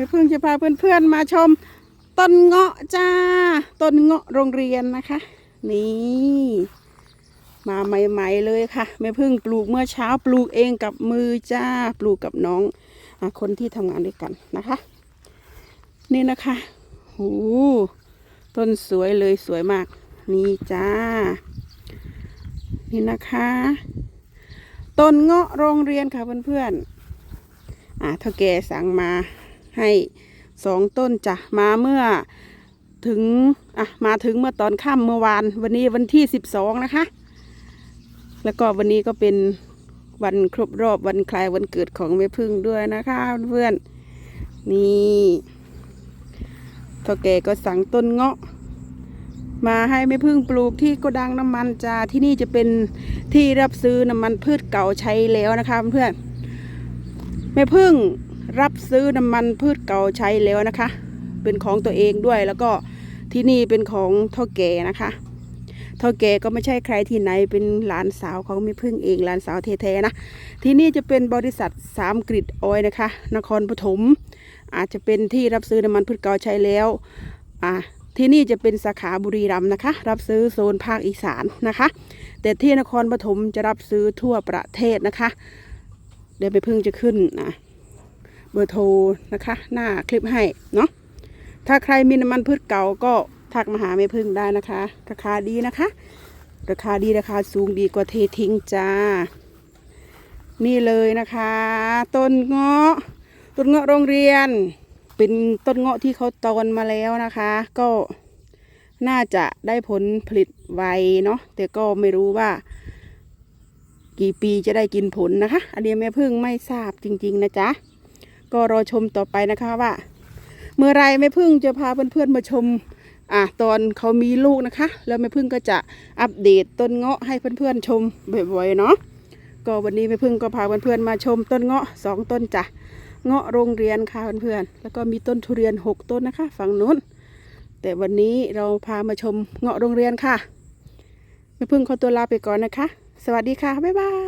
พี่พึ่งจะพาเพื่อนๆมาชม ต้นเงาะจ้า ต้นเงาะโรงเรียนนะคะ นี่ มาใหม่ๆเลยค่ะแม่พึ่งปลูกเมื่อเช้าปลูกเองกับมือจ้า ปลูกกับน้องอคนที่ทำงานด้วยกันนะคะ นี่นะคะโหต้นสวยเลยสวยมาก นี่จ้า นี่นะคะ ต้นเงาะโรงเรียนค่ะเพื่อนๆอ่าเท่าแกสั่งมา ให้สองต้นจ้ะมาเมื่อถึงอะมาถึงเมื่อตอนค่ำเมื่อวาน วันนี้วันที่สิบสองนะคะ แล้วก็วันนี้ก็เป็นวันครบรอบวันคล้ายวันเกิดของแม่พึ่งด้วยนะคะเพื่อนๆนี่ท่าแกก็สั่งต้นเงาะ มาให้แม่พึ่งปลูกที่โกดังน้ำมันจ้าที่นี่จะเป็นที่รับซื้อน้ำมันพืชเก่าใช้แล้วนะคะเพื่อนแม่พึ่ง รับซื้อน้ำมันพืชเก่าใช้แล้วนะคะ เป็นของตัวเองด้วยแล้วก็ที่นี่เป็นของท่าแก่นะคะท่าแก่ก็ไม่ใช่ใครที่ไหนเป็นหลานสาวของม่พึ่งเองหลานสาวแท้ๆนะ ที่นี่จะเป็นบริษัทสามกริดออยนะคะ นครปฐมอาจจะเป็นที่รับซื้อน้ำมันพืชเก่าใช้แล้วอ่าที่นี่จะเป็นสาขาบุรีรัมย์นะคะ รับซื้อโซนภาคอีสานนะคะ แต่ที่นครปฐมจะรับซื้อทั่วประเทศนะคะ เดี๋ยวไปพึ่งจะขึ้นนะ เบอร์โทรนะคะ หน้าคลิปให้เนาะถ้าใครมีน้ำมันพืชเก่าก็ทักมาหาแม่พึ่งได้นะคะ ราคาดีนะคะ ราคาดีราคาสูงดีกว่าเททิ้งจ้า นี่เลยนะคะ ต้นเงาะต้นเงาะโรงเรียน เป็นต้นเงาะที่เขาตอนมาแล้วนะคะ ก็น่าจะได้ผลผลิตไวเนาะแต่ก็ไม่รู้ว่า กี่ปีจะได้กินผลนะคะ อันนี้แม่พึ่งไม่ทราบจริง ๆ นะจ๊ะ ก็รอชมต่อไปนะคะว่า เมื่อไรแม่พึ่งจะพาเพื่อนๆมาชมอะตอนเขามีลูกนะคะ แล้วแม่พึ่งก็จะอัปเดตต้นเงาะให้เพื่อนๆชมบ่อยๆเนาะก็วันนี้แม่พึ่งก็พาเพื่อนๆมาชมต้นเงาะสองต้นจ้ะเงาะโรงเรียนค่ะเพื่อนๆแล้วก็มีต้นทุเรียนหกต้นนะคะ ฝั่งนู้น แต่วันนี้เราพามาชมเงาะโรงเรียนค่ะแม่พึ่งขอตัวลาไปก่อนนะคะ สวัสดีค่ะบ๊ายบาย